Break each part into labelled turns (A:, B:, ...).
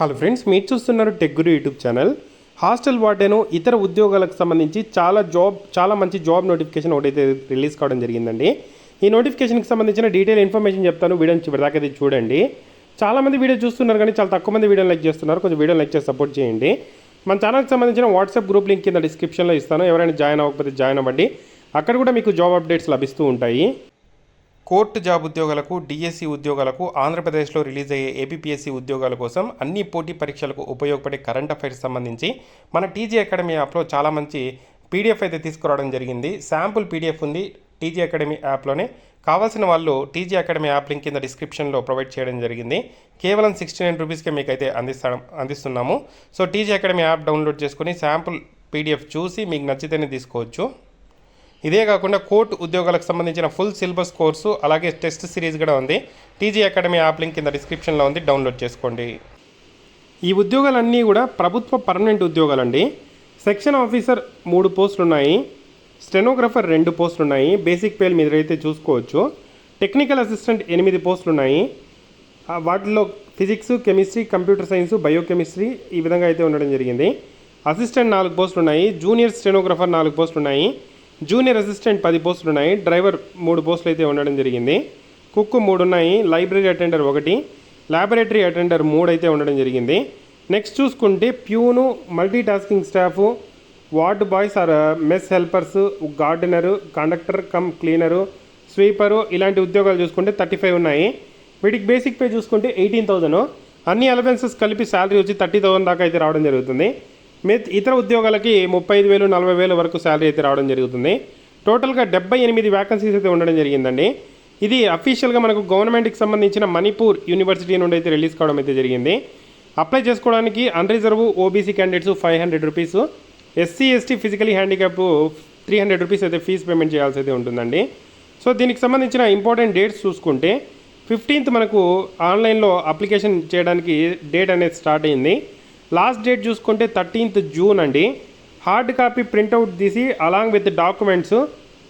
A: Hello friends మీరు చూస్తున్నారు tech Guru YouTube channel. Hostel warden ఇతర ఉద్యోగాలకు సంబంధించి చాలా జాబ్ చాలా మంచి జాబ్ నోటిఫికేషన్ ఒకటైతే రిలీజ్ కావడం జరిగిందండి. ఈ నోటిఫికేషన్కి సంబంధించిన డీటెయిల్ ఇన్ఫర్మేషన్ చెప్తాను. వీడియోని చివరిదాకా అయితే చూడండి. చాలా మంది వీడియో చూస్తున్నారు కానీ చాలా తక్కువ మంది వీడియో లైక్ చేస్తున్నారు. కొంచెం వీడియో లైక్ చేసి సపోర్ట్ చేయండి. మన ఛానల్కి సంబంధించిన వాట్సాప్ గ్రూప్ లింక్ కింద డిస్క్రిప్షన్లో ఇస్తాను. ఎవరైనా జాయిన్ అవ్వకపోతే జాయిన్ అవ్వండి. అక్కడ కూడా మీకు జాబ్ అప్డేట్స్ లభిస్తూ ఉంటాయి. కోర్టు జాబ్ ఉద్యోగాలకు డిఎస్సి ఉద్యోగాలకు ఆంధ్రప్రదేశ్లో రిలీజ్ అయ్యే ఏపీఎస్సి ఉద్యోగాల కోసం అన్ని పోటీ పరీక్షలకు ఉపయోగపడే కరెంట్ అఫైర్స్ సంబంధించి మన టీజీ అకాడమీ యాప్లో చాలా మంచి పీడిఎఫ్ అయితే తీసుకురావడం జరిగింది. శాంపుల్ పీడిఎఫ్ ఉంది టీజీ అకాడమీ యాప్లోనే. కావాల్సిన వాళ్ళు టీజీ అకాడమీ యాప్ లింక్ కింద డిస్క్రిప్షన్లో ప్రొవైడ్ చేయడం జరిగింది. కేవలం సిక్స్టీ నైన్ రూపీస్కే మీకు అయితే అందిస్తా అందిస్తున్నాము. So TG academy app download చేసుకుని శాంపుల్ పీడిఎఫ్ చూసి మీకు నచ్చితేనే తీసుకోవచ్చు. ఇదే కాకుండా కోర్టు ఉద్యోగాలకు సంబంధించిన ఫుల్ సిలబస్ కోర్సు అలాగే టెస్ట్ సిరీస్ కూడా ఉంది. టీజీ అకాడమీ యాప్ లింక్ కింద డిస్క్రిప్షన్లో ఉంది. డౌన్లోడ్ చేసుకోండి. ఈ ఉద్యోగాలన్నీ కూడా ప్రభుత్వ పర్మనెంట్ ఉద్యోగాలండి. సెక్షన్ ఆఫీసర్ మూడు పోస్టులు ఉన్నాయి స్టెనోగ్రఫర్ రెండు పోస్టులు ఉన్నాయి బేసిక్ పేలు అయితే చూసుకోవచ్చు. టెక్నికల్ అసిస్టెంట్ ఎనిమిది పోస్టులు ఉన్నాయి వాటిలో physics chemistry computer science biochemistry ఈ విధంగా అయితే ఉండడం జరిగింది. అసిస్టెంట్ నాలుగు పోస్టులు ఉన్నాయి జూనియర్ స్టెనోగ్రఫర్ నాలుగు పోస్టులు ఉన్నాయి జూనియర్ అసిస్టెంట్ పది పోస్టులు ఉన్నాయి డ్రైవర్ మూడు పోస్టులు అయితే ఉండడం జరిగింది. కుక్ మూడు ఉన్నాయి లైబ్రరీ అటెండర్ ఒకటి ల్యాబొరేటరీ అటెండర్ మూడు అయితే ఉండడం జరిగింది. నెక్స్ట్ చూసుకుంటే peon multi tasking staff ward boys or mess helpers gardener conductor cum cleaner sweeper ఇలాంటి ఉద్యోగాలు చూసుకుంటే థర్టీ ఫైవ్ ఉన్నాయి. వీటికి బేసిక్ పే చూసుకుంటే ఎయిటీన్ థౌజండ్. అన్ని అలవెన్సెస్ కలిపి శాలరీ వచ్చి థర్టీ థౌసండ్ దాకా అయితే రావడం జరుగుతుంది. మీ ఇతర ఉద్యోగాలకి ముప్పై ఐదు వేలు నలభై వేలు వరకు శాలరీ అయితే రావడం జరుగుతుంది. టోటల్గా డెబ్బై ఎనిమిది వ్యాకన్సీస్ అయితే ఉండడం జరిగిందండి. ఇది అఫీషియల్గా మనకు గవర్నమెంట్కి సంబంధించిన మణిపూర్ యూనివర్సిటీ నుండి అయితే రిలీజ్ కావడం అయితే జరిగింది. అప్లై చేసుకోవడానికి unreserved OBC candidates five hundred rupees SC ST physically handicap three hundred rupees అయితే ఫీజు పేమెంట్ చేయాల్సి అయితే ఉంటుందండి. సో దీనికి సంబంధించిన ఇంపార్టెంట్ డేట్స్ చూసుకుంటే ఫిఫ్టీన్త్ మనకు ఆన్లైన్లో అప్లికేషన్ చేయడానికి డేట్ అనేది స్టార్ట్ అయింది. లాస్ట్ డేట్ చూసుకుంటే థర్టీన్త్ జూన్ అండి. హార్డ్ కాపీ ప్రింట్అవుట్ తీసి along with documents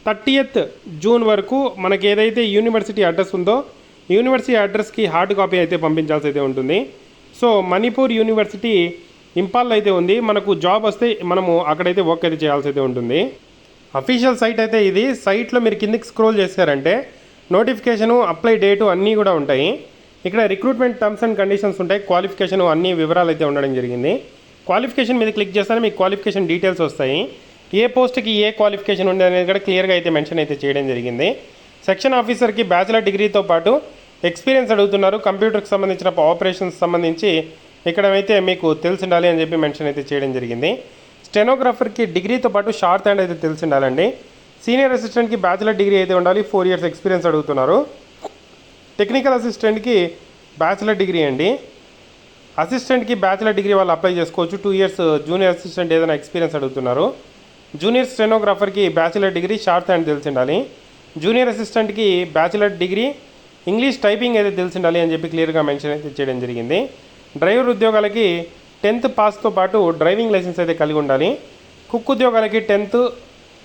A: thirtieth June వరకు మనకి ఏదైతే యూనివర్సిటీ అడ్రస్ ఉందో యూనివర్సిటీ అడ్రస్కి హార్డ్ కాపీ అయితే పంపించాల్సి అయితే ఉంటుంది. సో మణిపూర్ యూనివర్సిటీ ఇంపాల్ అయితే ఉంది. మనకు జాబ్ వస్తే మనము అక్కడైతే వర్క్ అయితే చేయాల్సి అయితే ఉంటుంది. అఫీషియల్ సైట్ అయితే ఇది. సైట్లో మీరు కిందికి స్క్రోల్ చేశారంటే నోటిఫికేషను అప్లై డేటు అన్నీ కూడా ఉంటాయి. ఇక్కడ రిక్రూట్మెంట్ టర్మ్స్ అండ్ కండిషన్స్ ఉంటాయి. క్వాలిఫికేషన్ అన్ని వివరాలు అయితే ఉండడం జరిగింది. క్వాలిఫికేషన్ మీద క్లిక్ చేస్తేనే మీకు క్వాలిఫికేషన్ డీటెయిల్స్ వస్తాయి. ఏ పోస్ట్కి ఏ క్వాలిఫికేషన్ ఉంది అనేది కూడా క్లియర్గా అయితే మెన్షన్ అయితే చేయడం జరిగింది. సెక్షన్ ఆఫీసర్కి బ్యాచిలర్ డిగ్రీతో పాటు ఎక్స్పీరియన్స్ అడుగుతున్నారు. కంప్యూటర్కి సంబంధించిన ఆపరేషన్స్ సంబంధించి ఇక్కడ అయితే మీకు తెలిసి ఉండాలి అని చెప్పి మెన్షన్ అయితే చేయడం జరిగింది. స్టెనోగ్రాఫర్కి డిగ్రీతో పాటు షార్ట్ హ్యాండ్ అయితే తెలిసి ఉండాలండి సీనియర్ అసిస్టెంట్కి బ్యాచిలర్ డిగ్రీ అయితే ఉండాలి. ఫోర్ ఇయర్స్ ఎక్స్పీరియన్స్ అడుగుతున్నారు. టెక్నికల్ అసిస్టెంట్కి బ్యాచిలర్ డిగ్రీ అండి. అసిస్టెంట్కి బ్యాచిలర్ డిగ్రీ వాళ్ళు అప్లై చేసుకోవచ్చు. టూ ఇయర్స్ జూనియర్ అసిస్టెంట్ ఏదైనా ఎక్స్పీరియన్స్ అడుగుతున్నారు. జూనియర్ స్టెనోగ్రాఫర్కి బ్యాచిలర్ డిగ్రీ షార్ట్ హ్యాండ్ తెలిసి ఉండాలి జూనియర్ అసిస్టెంట్కి బ్యాచిలర్ డిగ్రీ ఇంగ్లీష్ టైపింగ్ అయితే తెలిసి ఉండాలి అని చెప్పి క్లియర్గా మెన్షన్ అయితే చేయడం జరిగింది. డ్రైవర్ ఉద్యోగాలకి టెన్త్ పాస్తో పాటు డ్రైవింగ్ లైసెన్స్ అయితే కలిగి ఉండాలి. కుక్ ఉద్యోగాలకి టెన్త్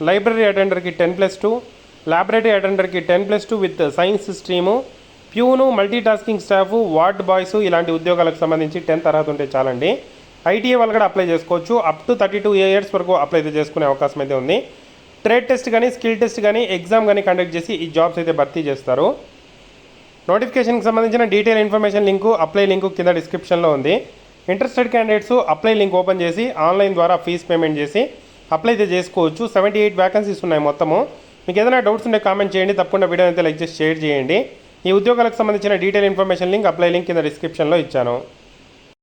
A: లైబ్రరీ అటెండర్కి ten plus two laboratory అటెండర్కి ten plus two with science stream peon multi tasking staff ward boys ఇలాంటి ఉద్యోగాలకు సంబంధించి టెన్త్ అర్హత ఉంటే చాలండి. ఐటీఐ వాళ్ళు కూడా అప్లై చేసుకోవచ్చు. Up to thirty two years వరకు అప్లై అయితే చేసుకునే అవకాశం అయితే ఉంది. ట్రేడ్ టెస్ట్ కానీ స్కిల్ టెస్ట్ కానీ ఎగ్జామ్ కానీ కండక్ట్ చేసి ఈ జాబ్స్ అయితే భర్తీ చేస్తారు. నోటిఫికేషన్కి సంబంధించిన detail information link apply link కింద డిస్క్రిప్షన్లో ఉంది. Interested candidates apply link open చేసి ఆన్లైన్ ద్వారా ఫీజ్ పేమెంట్ చేసి అప్లై అయితే చేసుకోవచ్చు. సెవెంటీ ఎయిట్ వ్యాకన్సీస్ ఉన్నాయి మొత్తము. మీకు ఏదైనా డౌట్స్ ఉంటే కామెంట్ చేయండి. తప్పకుండా వీడియో అయితే లైక్ చేసి షేర్ చేయండి. ఈ ఉద్యోగాలకు సంబంధించిన detail information link apply link కింద డిస్క్రిప్షన్లో ఇచ్చాను.